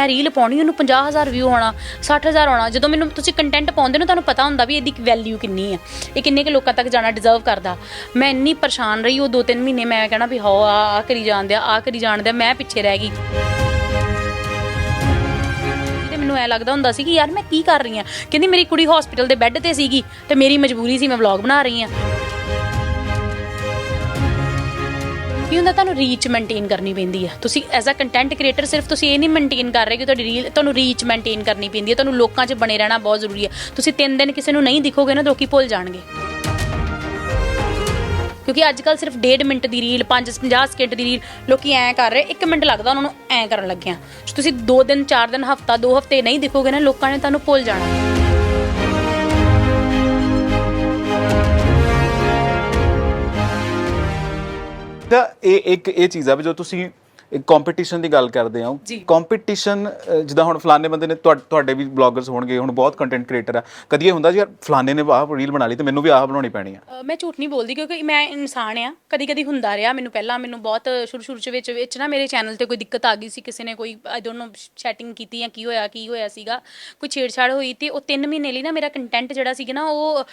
ਮੈਂ ਰੀਲ ਪਾਉਣੀ, ਉਹਨੂੰ 50000 ਵਿਊ ਆਉਣਾ 60000 ਆਉਣਾ, ਜਦੋਂ ਮੈਨੂੰ ਤੁਸੀਂ ਕੰਟੈਂਟ ਪਾਉਂਦੇ ਹੋ ਤੁਹਾਨੂੰ ਪਤਾ ਹੁੰਦਾ ਵੀ ਇਹਦੀ ਵੈਲਿਊ ਕਿੰਨੀ ਆ, ਇਹ ਕਿੰਨੇ ਕੁ ਲੋਕਾਂ ਤੱਕ ਜਾਣਾ ਡਿਜ਼ਰਵ ਕਰਦਾ। ਮੈਂ ਇੰਨੀ ਪਰੇਸ਼ਾਨ ਰਹੀ, ਉਹ 2-3 ਮਹੀਨੇ ਮੈਂ ਕਹਿਣਾ ਵੀ ਹੋ, ਆ ਆ ਕਰੀ ਜਾਂਦੇ ਆ ਆ ਕਰੀ ਜਾਂਦੇ ਆ, ਮੈਂ ਪਿੱਛੇ ਰਹਿ ਗਈ। ਮੈਨੂੰ ਐ ਲੱਗਦਾ ਹੁੰਦਾ ਸੀ ਕਿ ਯਾਰ ਮੈਂ ਕੀ ਕਰ ਰਹੀ ਆ? ਕਹਿੰਦੀ ਮੇਰੀ ਕੁੜੀ ਹਸਪੀਟਲ ਦੇ ਬੈੱਡ ਤੇ ਸੀਗੀ, ਤੇ ਮੇਰੀ ਮਜਬੂਰੀ ਸੀ, ਮੈਂ ਵਲੌਗ ਬਣਾ ਰਹੀ ਆ। ਕੀ ਹੁੰਦਾ ਤੁਹਾਨੂੰ ਰੀਚ ਮੇਨਟੇਨ ਕਰਨੀ ਪੈਂਦੀ ਹੈ ਤੁਸੀਂ ਐਜ਼ ਅ ਕੰਟੈਂਟ ਕ੍ਰੀਏਟਰ ਸਿਰਫ ਤੁਸੀਂ ਇਹ ਨਹੀਂ ਮੇਨਟੇਨ ਕਰ ਰਹੇ ਕਿ ਤੁਹਾਡੀ ਰੀਲ ਤੁਹਾਨੂੰ ਰੀਚ ਮੇਨਟੇਨ ਕਰਨੀ ਪੈਂਦੀ ਹੈ ਤੁਹਾਨੂੰ ਲੋਕਾਂ 'ਚ ਬਣੇ ਰਹਿਣਾ ਬਹੁਤ ਜ਼ਰੂਰੀ ਹੈ ਤੁਸੀਂ ਤਿੰਨ ਦਿਨ ਕਿਸੇ ਨੂੰ ਨਹੀਂ ਦਿਖੋਗੇ ਨਾ ਲੋਕੀ ਭੁੱਲ ਜਾਣਗੇ। ਕਿਉਂਕਿ ਅੱਜ ਕੱਲ ਸਿਰਫ 1.5 ਮਿੰਟ ਦੀ ਰੀਲ 5 50 ਸਕਿੰਟ ਦੀ ਰੀਲ ਲੋਕੀ ਐਂ ਕਰ ਰਹੇ 1 ਮਿੰਟ ਲੱਗਦਾ ਉਹਨਾਂ ਨੂੰ ਐਂ ਕਰਨ ਲੱਗਿਆ। ਤੁਸੀਂ 2 ਦਿਨ 4 ਦਿਨ, ਹਫਤਾ 2 ਹਫ਼ਤੇ ਨਹੀਂ ਦਿਖੋਗੇ ਨਾ, ਲੋਕਾਂ ਨੇ ਤੁਹਾਨੂੰ ਭੁੱਲ ਜਾਣਾ। ਇਹ ਇੱਕ ਇਹ ਚੀਜ਼ ਆ ਵੀ ਜੋ ਤੁਸੀਂ ਇੱਕ ਕੰਪੀਟੀਸ਼ਨ ਦੀ ਗੱਲ ਕਰਦੇ ਹੋ ਜੀ। ਕੰਪੀਟੀਸ਼ਨ ਜਿੱਦਾਂ ਹੁਣ ਫਲਾਣੇ ਬੰਦੇ ਨੇ ਤੁਹਾ- ਤੁਹਾਡੇ ਵੀ ਬਲੌਗਰਸ ਹੋਣਗੇ ਹੁਣ ਬਹੁਤ ਕੰਟੈਂਟ ਕ੍ਰੀਏਟਰ ਆ। ਕਦੀ ਇਹ ਹੁੰਦਾ ਜੀ ਯਾਰ ਫਲਾਣੇ ਨੇ ਆਹ ਰੀਲ ਬਣਾ ਲਈ ਤੇ ਮੈਨੂੰ ਵੀ ਆਹ ਬਣਾਉਣੀ ਪੈਣੀ ਆ। ਅ, ਮੈਂ ਝੂਠ ਨਹੀਂ ਬੋਲਦੀ ਕਿਉਂਕਿ ਮੈਂ ਇਨਸਾਨ ਆ। ਕਦੀ ਕਦੀ ਹੁੰਦਾ ਰਿਹਾ ਮੈਨੂੰ ਪਹਿਲਾਂ ਮੈਨੂੰ ਬਹੁਤ ਸ਼ੁਰੂ ਸ਼ੁਰੂ ਚ ਵਿੱਚ ਵਿੱਚ ਨਾ ਮੇਰੇ ਚੈਨਲ ਤੇ ਕੋਈ ਦਿੱਕਤ ਆ ਗਈ ਸੀ ਕਿਸੇ ਨੇ ਕੋਈ ਆਈ ਡੋਨਟ ਨੋ ਚੈਟਿੰਗ ਕੀਤੀ ਜਾਂ ਕੀ ਹੋਇਆ ਕੀ ਹੋਇਆ ਸੀਗਾ ਕੋਈ ਛੇੜਛਾੜ ਹੋਈ ਤੇ ਉਹ 3 ਮਹੀਨੇ ਲਈ ਨਾ ਮੇਰਾ ਕੰਟੈਂਟ ਜਿਹੜਾ ਸੀਗਾ ਨਾ ਉਹ ਅ,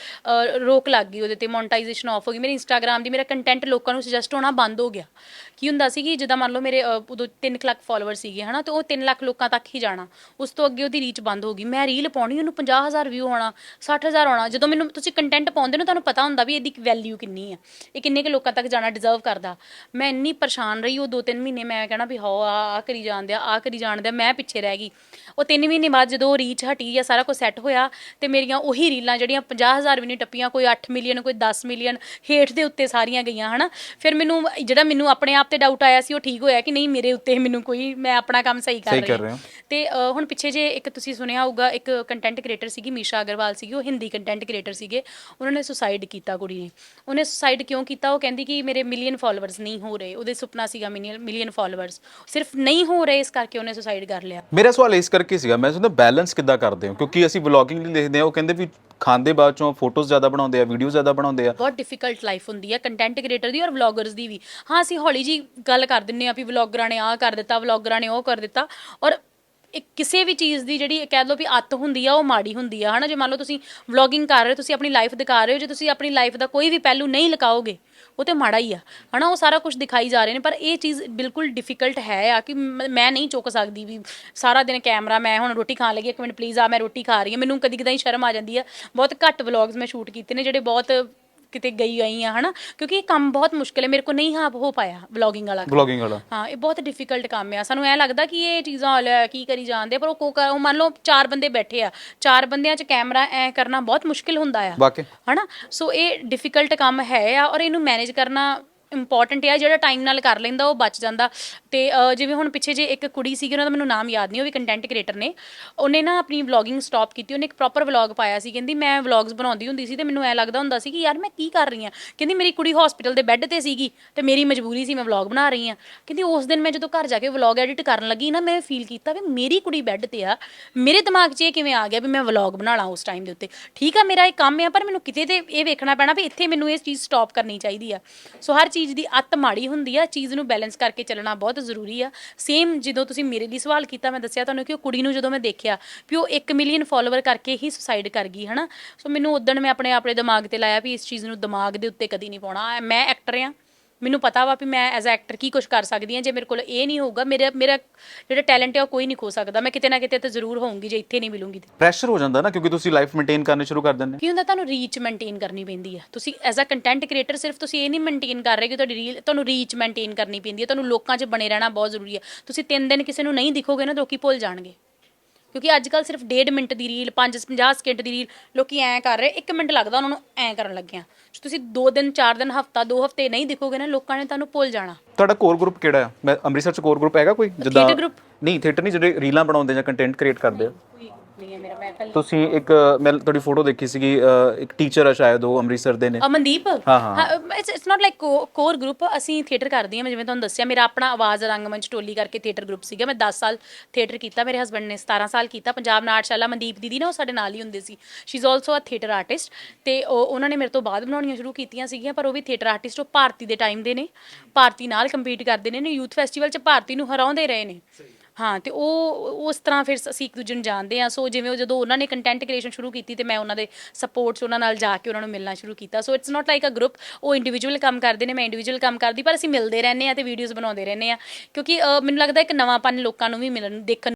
ਰੋਕ ਲੱਗ ਗਈ ਉਹਦੇ ਤੇ ਮੋਨਟਾਈਜੇਸ਼ਨ ਆਫ ਹੋ ਗਈ। ਮੇਰੇ ਇੰਸਟਾਗ੍ਰam ਦੀ ਮੇਰਾ ਕੰਟੈਂਟ ਲੋਕਾਂ ਨੂੰ ਸੁਜੈਸਟ ਹੋਣਾ ਬੰਦ ਹੋ ਗਿਆ। ਕੀ ਹੁੰਦਾ ਸੀ ਕਿ ਜਿੱਦਾਂ ਮੰਨ ਲਓ ਮੇਰੇ ਅ, ਉਦੋਂ 3 ਲੱਖ ਫਾਲੋਅਰ ਸੀਗੇ ਹਨਾ ਤੇ ਉਹ 3 ਲੱਖ ਲੋਕਾਂ ਤੱਕ ਹੀ ਜਾਣਾ। ਉਸ ਤੋਂ ਅੱਗੇ ਉਹਦੀ ਰੀਚ ਬੰਦ ਹੋ ਗਈ। ਮੈਂ ਰੀਲ ਪਾਉਣੀ ਉਹਨੂੰ 50000 ਵਿਊ ਆਉਣਾ 60000 ਆਉਣਾ। ਜਦੋਂ ਮੈਨੂੰ ਤੁਸੀਂ ਕੰਟੈਂਟ ਪਾਉਂਦੇ ਹੋ ਤੁਹਾਨੂੰ ਪਤਾ ਹੁੰਦਾ ਵੀ ਇਹਦੀ ਵੈਲਿਊ ਕਿੰਨੀ ਹੈ ਇਹ ਕਿੰਨੇ ਕੁ ਲੋਕਾਂ ਤੱਕ ਜਾਣਾ ਡਿਜ਼ਰਵ ਕਰਦਾ। ਮੈਂ ਇੰਨੀ ਪਰੇਸ਼ਾਨ ਰਹੀ ਉਹ 2-3 ਮਹੀਨੇ ਮੈਂ ਕਹਿਣਾ ਵੀ ਹਾਓ ਆ ਆ ਕਰੀ ਜਾਂਦੇ ਆ ਆ ਕਰੀ ਜਾਂਦੇ ਆ ਮੈਂ ਪਿੱਛੇ ਰਹਿ ਗਈ। ਉਹ 3 ਮਹੀਨੇ ਬਾਅਦ ਜਦੋਂ ਰੀਚ ਹਟੀ ਜਾਂ ਸਾਰਾ ਕੁਝ ਸੈੱਟ ਹੋਇਆ ਤੇ ਮੇਰੀਆਂ ਉਹੀ ਰੀਲਾਂ ਜਿਹੜੀਆਂ 50000 ਵੀ ਨਹੀਂ ਟੱਪੀਆਂ ਕੋਈ 8 ਮਿਲੀਅਨ ਕੋਈ 10 ਮਿਲੀਅਨ ਹੇਠ ਦੇ ਉੱਤੇ ਸਾਰੀਆਂ ਗਈਆਂ ਹਨਾ। ਫਿਰ ਮੈਨੂੰ ਜਿਹੜਾ ਮੈਨੂੰ ਆਪਣੇ ਆਪ ਤੇ ਡਾਊਟ ਆਇਆ ਸੀ ਉਹ ਠੀਕ ਹੋਇਆ ਕਿ ਨਹੀਂ ਮੇਰੇ ਉੱਤੇ ਮੈਨੂੰ ਕੋਈ ਮੈਂ ਆਪਣਾ ਕੰਮ ਸਹੀ ਕਰ ਸਹੀ ਰਹੀ ਕਰ ਹਾਂ ਰਹੇ ਹੋ। ਤੇ ਅ, ਹੁਣ ਪਿੱਛੇ ਜੇ ਇੱਕ ਤੁਸੀਂ ਸੁਣਿਆ ਹੋਊਗਾ ਇੱਕ ਕੰਟੈਂਟ ਕ੍ਰੀਏਟਰ ਸੀਗੀ ਮੀਸ਼ਾ ਅਗਰਵਾਲ ਸੀਗੀ ਉਹ ਹਿੰਦੀ ਕੰਟੈਂਟ ਕ੍ਰੀਏਟਰ ਸੀਗੇ ਉਹਨਾਂ ਨੇ ਸੁਸਾਈਡ ਕੀਤਾ ਕੁੜੀ ਨੇ। ਉਹਨੇ ਸੁਸਾਈਡ ਕਿਉਂ ਕੀਤਾ? ਉਹ ਕਹਿੰਦੀ ਕਿ ਮੇਰੇ ਮਿਲੀਅਨ ਫਾਲੋਅਰਸ ਨਹੀਂ ਹੋ ਰਹੇ ਉਹਦੇ ਸੁਪਨਾ ਸੀਗਾ ਮਿਲੀਅਨ ਫਾਲੋਅਰਸ ਸਿਰਫ ਨਹੀਂ ਹੋ ਰਹੇ ਇਸ ਕਰਕੇ ਉਹਨੇ ਸੁਸਾਈਡ ਕਰ ਲਿਆ। ਮੇਰਾ ਸਵਾਲ ਇਸ ਕਰਕੇ ਸੀਗਾ ਮੈਂ ਸੁਣਦਾ ਬੈਲੈਂਸ ਕਿੱਦਾਂ ਕਰਦੇ ਹੋ? ਕਿਉਂਕਿ ਅਸੀਂ ਵਲੌਗਿੰਗ ਲਈ ਦੇਖਦੇ ਆ ਉਹ ਕਹਿੰਦੇ ਵੀ ਖਾਂਦੇ ਬਾਅਦ ਚੋਂ ਫੋਟੋਜ਼ ਜ਼ਿਆਦਾ ਬਣਾਉਂਦੇ ਆ ਵੀਡੀਓ ਜ਼ਿਆਦਾ ਬਣਾਉਂਦੇ ਆ। ਬਹੁਤ ਡਿਫਿਕਲਟ ਲਾਈਫ ਹੁੰਦੀ ਹੈ ਕੰਟੈਂਟ ਕ੍ਰੀਏਟਰ ਦੀ ਔਰ ਵਲੌਗਰਸ ਦੀ ਵੀ। ਹਾਂ ਅਸੀਂ ਹੌਲੀ ਜੀ ਗੱਲ ਕਰ ਦਿੰਨੇ ਆ ਵੀ ਵਲੌਗਰਾਂ ਨੇ ਆਹ ਕਰ ਦਿੱਤਾ ਵਲੌਗਰਾਂ ਨੇ ਉਹ ਕਰ ਦਿੱਤਾ ਔਰ ਇੱਕ ਕਿਸੇ ਵੀ ਚੀਜ਼ ਦੀ ਜਿਹੜੀ ਕਹਿ ਲਓ ਵੀ ਅੱਤ ਹੁੰਦੀ ਆ, ਉਹ ਮਾੜੀ ਹੁੰਦੀ ਆ, ਹਨਾ? ਜੇ ਮੰਨ ਲਓ ਤੁਸੀਂ ਵਲੌਗਿੰਗ ਕਰ ਰਹੇ ਹੋ, ਤੁਸੀਂ ਆਪਣੀ ਲਾਈਫ ਦਿਖਾ ਰਹੇ ਹੋ, ਜੇ ਤੁਸੀਂ ਆਪਣੀ ਲਾਈਫ ਦਾ ਕੋਈ ਵੀ ਪਹਿਲੂ ਨਹੀਂ ਲਗਾਓਗੇ ਉਹ ਤੇ ਮਾੜਾ ਹੀ ਆ, ਹਨਾ? ਉਹ ਸਾਰਾ ਕੁਝ ਦਿਖਾਈ ਜਾ ਰਹੇ ਨੇ, ਪਰ ਇਹ ਚੀਜ਼ ਬਿਲਕੁਲ ਡਿਫਿਕਲਟ ਹੈ ਆ ਕਿ ਮੈਂ ਨਹੀਂ ਚੁੱਕ ਸਕਦੀ ਵੀ ਸਾਰਾ ਦਿਨ ਕੈਮਰਾ ਮੈਂ ਹੁਣ ਰੋਟੀ ਖਾਣ ਲੱਗੀ, ਇੱਕ ਮਿੰਟ ਪਲੀਜ਼ ਆ, ਮੈਂ ਰੋਟੀ ਖਾ ਰਹੀ ਹਾਂ, ਮੈਨੂੰ ਕਦੀ ਕਦਾਈ ਸ਼ਰਮ ਆ ਜਾਂਦੀ ਆ। ਬਹੁਤ ਘੱਟ ਵਲੌਗਸ ਮੈਂ ਸ਼ੂਟ ਕੀਤੇ ਨੇ, ਜਿਹੜੇ ਬਹੁਤ ਕਿਤੇ ਗਈ ਗਈ ਆ ਹਨਾ? ਕਿਉਂਕਿ ਇਹ ਕੰਮ ਬਹੁਤ ਮੁਸ਼ਕਿਲ ਹੈ। ਮੇਰੇ ਕੋ ਨਹੀਂ ਹਾਂ ਹੋ ਪਾਇਆ ਵਲੌਗਿੰਗ ਵਾਲਾ ਕੰਮ। ਵਲੌਗਿੰਗ ਵਾਲਾ। ਹਾਂ ਇਹ ਬਹੁਤ ਡਿਫਿਕਲਟ ਕੰਮ ਆ। ਸਾਨੂੰ ਐ ਲੱਗਦਾ ਕਿ ਇਹ ਚੀਜ਼ਾਂ ਲੈ ਕੀ ਕਰੀ ਜਾਂਦੇ ਪਰ ਉਹ ਕੋ ਉਹ ਮੰਨ ਲਓ ਚਾਰ ਬੰਦੇ ਬੈਠੇ ਆ। ਚਾਰ ਬੰਦਿਆਂ 'ਚ ਕੈਮਰਾ ਐ ਕਰਨਾ ਬਹੁਤ ਮੁਸ਼ਕਿਲ ਹੁੰਦਾ ਆ। ਵਾਕਿਆ। ਹਨਾ? ਸੋ ਇਹ ਡਿਫਿਕਲਟ ਕੰਮ ਹੈ ਆ ਔਰ ਇਹਨੂੰ ਮੈਨੇਜ ਕਰਨਾ ਇੰਪੋਰਟੈਂਟ ਹੈ ਜਿਹੜਾ ਟਾਈਮ ਨਾਲ ਕਰ ਲੈਂਦਾ ਉਹ ਬਚ ਜਾਂਦਾ। ਤੇ ਅ, ਜਿਵੇਂ ਹੁਣ ਪਿੱਛੇ ਜੇ ਇੱਕ ਕੁੜੀ ਸੀਗੀ ਉਹਨਾਂ ਦਾ ਮੈਨੂੰ ਨਾਮ ਯਾਦ ਨਹੀਂ ਉਹ ਵੀ ਕੰਟੈਂਟ ਕ੍ਰੀਏਟਰ ਨੇ। ਉਹਨੇ ਨਾ ਆਪਣੀ ਵਲੌਗਿੰਗ ਸਟਾਪ ਕੀਤੀ ਉਹਨੇ ਇੱਕ ਪ੍ਰੋਪਰ ਵਲੌਗ ਪਾਇਆ ਸੀ। ਕਹਿੰਦੀ ਮੈਂ ਵਲੌਗਸ ਬਣਾਉਂਦੀ ਹੁੰਦੀ ਸੀ ਤੇ ਮੈਨੂੰ ਐ ਲੱਗਦਾ ਹੁੰਦਾ ਸੀ ਕਿ ਯਾਰ ਮੈਂ ਕੀ ਕਰ ਰਹੀ ਹਾਂ? ਕਹਿੰਦੀ ਮੇਰੀ ਕੁੜੀ ਹਸਪੀਟਲ ਦੇ ਬੈੱਡ ਤੇ ਸੀਗੀ ਤੇ ਮੇਰੀ ਮਜਬੂਰੀ ਸੀ ਮੈਂ ਵਲੌਗ ਬਣਾ ਰਹੀ ਹਾਂ। ਕਹਿੰਦੀ ਉਸ ਦਿਨ ਮੈਂ ਜਦੋਂ ਘਰ ਜਾ ਕੇ ਵਲੌਗ ਐਡਿਟ ਕਰਨ ਲੱਗੀ ਨਾ ਮੈਂ ਫੀਲ ਕੀਤਾ ਵੀ ਮੇਰੀ ਕੁੜੀ ਬੈੱਡ ਤੇ ਆ। ਮੇਰੇ ਦਿਮਾਗ 'ਚ ਇਹ ਕਿਵੇਂ ਆ ਗਿਆ ਵੀ ਮੈਂ ਵਲੌਗ ਬਣਾ ਲਾਂ ਉਸ ਟਾਈਮ ਦੇ ਉੱਤੇ? ਠੀਕ ਆ ਮੇਰਾ ਇਹ ਕੰਮ ਆ ਪਰ ਮੈਨੂੰ ਕਿਤੇ ਤੇ ਇਹ ਵੇਖਣਾ ਪੈਣਾ ਵੀ ਇੱਥੇ ਮੈਨੂੰ ਇਹ ਚੀਜ਼ ਸਟਾਪ ਕਰਨੀ ਚਾਹੀਦੀ ਆ। ਸੋ ਹਰ ਚੀਜ਼ ਚੀਜ਼ ਦੀ ਅੱਤ ਮਾੜੀ ਹੁੰਦੀ ਆ, ਚੀਜ਼ ਨੂੰ ਬੈਲੈਂਸ ਕਰਕੇ ਚੱਲਣਾ ਬਹੁਤ ਜ਼ਰੂਰੀ ਆ। ਸੇਮ ਜਦੋਂ ਤੁਸੀਂ ਮੇਰੇ ਲਈ ਸਵਾਲ ਕੀਤਾ, ਮੈਂ ਦੱਸਿਆ ਤੁਹਾਨੂੰ ਕਿ ਉਹ ਕੁੜੀ ਨੂੰ ਜਦੋਂ ਮੈਂ ਦੇਖਿਆ ਵੀ ਉਹ 1 ਮਿਲੀਅਨ ਫਾਲੋਅਰ ਕਰਕੇ ਹੀ ਸੁਸਾਈਡ ਕਰ ਗਈ, ਹਨਾ? ਸੋ ਮੈਨੂੰ ਉਦੋਂ ਮੈਂ ਆਪਣੇ ਆਪਣੇ ਦਿਮਾਗ ਤੇ ਲਾਇਆ ਵੀ ਇਸ ਚੀਜ਼ ਨੂੰ ਦਿਮਾਗ ਦੇ ਉੱਤੇ ਕਦੀ ਨਹੀਂ ਪਾਉਣਾ। ਮੈਂ ਐਕਟਰ ਆ ਮੈਨੂੰ ਪਤਾ ਵਾ ਵੀ ਮੈਂ ਐਜ਼ ਐਕਟਰ ਕੀ ਕੁਝ ਕਰ ਸਕਦੀ ਹਾਂ ਜੇ ਮੇਰੇ ਕੋਲ ਇਹ ਨਹੀਂ ਹੋਊਗਾ ਮੇਰਾ ਮੇਰਾ ਜਿਹੜਾ ਟੈਲੈਂਟ ਹੈ ਉਹ ਕੋਈ ਨਹੀਂ ਖੋ ਸਕਦਾ। ਮੈਂ ਕਿਤੇ ਨਾ ਕਿਤੇ ਤੇ ਜ਼ਰੂਰ ਹੋਊਂਗੀ ਜੇ ਇੱਥੇ ਨਹੀਂ ਮਿਲੂੰਗੀ ਤੇ। ਪ੍ਰੈਸ਼ਰ ਹੋ ਜਾਂਦਾ ਨਾ ਕਿਉਂਕਿ ਤੁਸੀਂ ਲਾਈਫ ਮੇਨਟੇਨ ਕਰਨੀ ਸ਼ੁਰੂ ਕਰ ਦਿੰਦੇ ਕੀ ਹੁੰਦਾ ਤੁਹਾਨੂੰ ਰੀਚ ਮੇਨਟੇਨ ਕਰਨੀ ਪੈਂਦੀ ਹੈ ਤੁਸੀਂ ਐਜ਼ ਅ ਕੰਟੈਂਟ ਕ੍ਰੀਏਟਰ ਸਿਰਫ ਤੁਸੀਂ ਇਹ ਨਹੀਂ ਮੇਨਟੇਨ ਕਰ ਰਹੇ ਕਿ ਤੁਹਾਡੀ ਰੀਲ ਤੁਹਾਨੂੰ ਰੀਚ ਮੇਨਟੇਨ ਕਰਨੀ ਪੈਂਦੀ ਹੈ ਤੁਹਾਨੂੰ ਲੋਕਾਂ 'ਚ ਬਣੇ ਰਹਿਣਾ ਬਹੁਤ ਜ਼ਰੂਰੀ ਹੈ ਤੁਸੀਂ ਤਿੰਨ ਦਿਨ ਕਿਸੇ ਨੂੰ ਨਹੀਂ ਦਿਖੋਗੇ ਨਾ ਲੋਕੀ ਭੁੱਲ ਜਾਣਗੇ। ਕਿਉਂਕਿ ਅੱਜ ਕੱਲ ਸਿਰਫ 1.5 ਮਿੰਟ ਦੀ ਰੀਲ 5 50 ਸਕਿੰਟ ਦੀ ਰੀਲ ਲੋਕੀ ਐਂ ਕਰ ਰਹੇ 1 ਮਿੰਟ ਲੱਗਦਾ ਉਹਨਾਂ ਨੂੰ ਐਂ ਕਰਨ ਲੱਗਿਆ। ਜੇ ਤੁਸੀਂ 2 ਦਿਨ 4 ਦਿਨ ਹਫਤਾ 2 ਹਫ਼ਤੇ ਨਹੀਂ ਦਿਖੋਗੇ ਨਾ ਲੋਕਾਂ ਨੇ ਤੁਹਾਨੂੰ ਭੁੱਲ ਜਾਣਾ। ਤੁਹਾਡਾ ਕੋਰ ਗਰੁੱਪ ਕਿਹੜਾ ਆ ਮੈਂ ਅੰਮ੍ਰਿਤਸਰ ਚ ਕੋਰ ਗਰੁੱਪ ਹੈਗਾ ਕੋਈ? ਜਿੱਦਾਂ group? ਨਹੀਂ ਥੀਏਟਰ ਨਹੀਂ ਜਿਹੜੇ ਰੀਲਾਂ ਬਣਾਉਂਦੇ ਜਾਂ ਕੰਟੈਂਟ ਕ੍ਰੀਏਟ ਕਰਦੇ ਆ। ਕੋਈ ਨਹੀਂ ਹੈ ਮੇਰਾ ਮੈਂ ਪਹਿਲਾਂ ਤੁਸੀਂ ਇੱਕ ਮੈਂ ਤੁਹਾਡੀ ਫੋਟੋ ਦੇਖੀ ਸੀਗੀ ਅ, ਇੱਕ ਟੀਚਰ ਆ ਸ਼ਾਇਦ ਉਹ ਅੰਮ੍ਰਿਤਸਰ ਦੇ ਨੇ। ਅਮਨਦੀਪ? ਹਾਂ, ਹਾਂ। It's it's not like core group ਅਸੀਂ ਥੀਏਟਰ ਕਰਦੇ ਹਾਂ ਮੈਂ ਜਿਵੇਂ ਤੁਹਾਨੂੰ ਦੱਸਿਆ ਮੇਰਾ ਆਪਣਾ ਆਵਾਜ਼ ਰੰਗਮੰਚ ਟੋਲੀ ਕਰਕੇ ਥੀਏਟਰ ਗਰੁੱਪ ਸੀਗਾ ਮੈਂ 10 ਸਾਲ ਥੀਏਟਰ ਕੀਤਾ ਮੇਰੇ ਹਸਬੰਡ ਨੇ 17 ਸਾਲ ਕੀਤਾ ਪੰਜਾਬ ਨਾਟਸ਼ਾਲਾ ਮਨਦੀਪ ਦੀਦੀ ਨਾ ਉਹ ਸਾਡੇ ਨਾਲ ਹੀ ਹੁੰਦੇ ਸੀ। She is also a theatre artist ਤੇ ਉਹ ਉਹਨਾਂ ਨੇ ਮੇਰੇ ਤੋਂ ਬਾਅਦ ਬਣਾਉਣੀਆਂ ਸ਼ੁਰੂ ਕੀਤੀਆਂ ਸੀਗੀਆਂ ਪਰ ਉਹ ਵੀ ਥੀਏਟਰ ਆਰਟਿਸਟ ਉਹ ਭਾਰਤੀ ਦੇ ਟਾਈਮ ਦੇ ਨੇ ਭਾਰਤੀ ਨਾਲ ਕੰਪੀਟ ਕਰਦੇ ਨੇ ਨੇ ਯੂਥ ਫੈਸਟੀਵਲ 'ਚ ਭਾਰਤੀ ਨੂੰ ਹਰਾਉਂਦੇ ਰਹੇ ਨੇ। ਹਾਂ, ਤੇ ਉਹ, ਉਸ ਤਰ੍ਹਾਂ ਫਿਰ ਅਸੀਂ ਇੱਕ ਦੂਜੇ ਨੂੰ ਜਾਣਦੇ ਆ ਸੋ ਜਿਵੇਂ ਉਹ ਜਦੋਂ ਉਹਨਾਂ ਨੇ ਕੰਟੈਂਟ ਕ੍ਰੀਏਸ਼ਨ ਸ਼ੁਰੂ ਕੀਤੀ ਤੇ ਮੈਂ ਉਹਨਾਂ ਦੇ ਸਪੋਰਟਸ ਉਹਨਾਂ ਨਾਲ ਜਾ ਕੇ ਉਹਨਾਂ ਨੂੰ ਮਿਲਣਾ ਸ਼ੁਰੂ ਕੀਤਾ। So it's not like a group ਉਹ ਇੰਡੀਵਿਜੂਅਲ ਕੰਮ ਕਰਦੇ ਨੇ, ਮੈਂ ਇੰਡੀਵਿਜੂਅਲ ਕੰਮ ਕਰਦੀ, ਪਰ ਅਸੀਂ ਮਿਲਦੇ ਰਹਿੰਦੇ ਆ ਤੇ ਵੀਡੀਓਜ਼ ਬਣਾਉਂਦੇ ਰਹਿੰਦੇ ਆ ਕਿਉਂਕਿ ਮੈਨੂੰ ਲੱਗਦਾ ਇੱਕ ਨਵਾਂਪਨ ਲੋਕਾਂ ਨੂੰ ਵੀ ਮਿਲਣ, ਦੇਖਣ